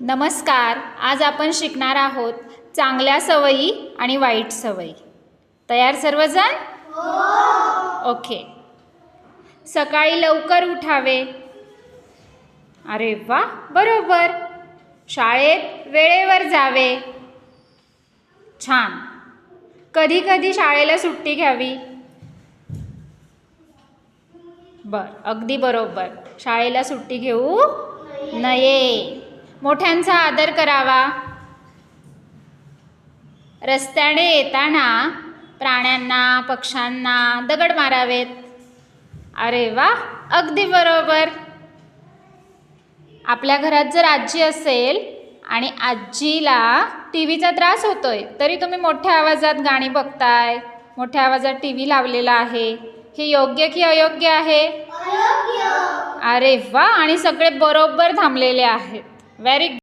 नमस्कार आज आपण शिकणार आहोत चांगल्या सवयी आणि वाईट सवयी. तयार सर्वजण? ओके. सकाळी लवकर उठावे. अरे वा बरोबर. शाळेत वेळेवर जावे. छान. कधी कधी शाळेला सुट्टी घ्यावी. बर अगदी बरोबर. शाळेला सुट्टी घेऊ नये. मोठ्यांचा आदर करावा. रस्त्याने येताना प्राण्यांना पक्ष्यांना दगड मारावेत. अरे वा अगदी बरोबर. आपल्या घरात जर आजी असेल आणि आजीला टी व्हीचा त्रास होतोय तरी तुम्ही मोठ्या आवाजात गाणी बघताय. मोठ्या आवाजात टी व्ही लावलेला आहे. हे योग्य की अयोग्य आहे? अरे वा आणि सगळे बरोबर थांबलेले आहेत. very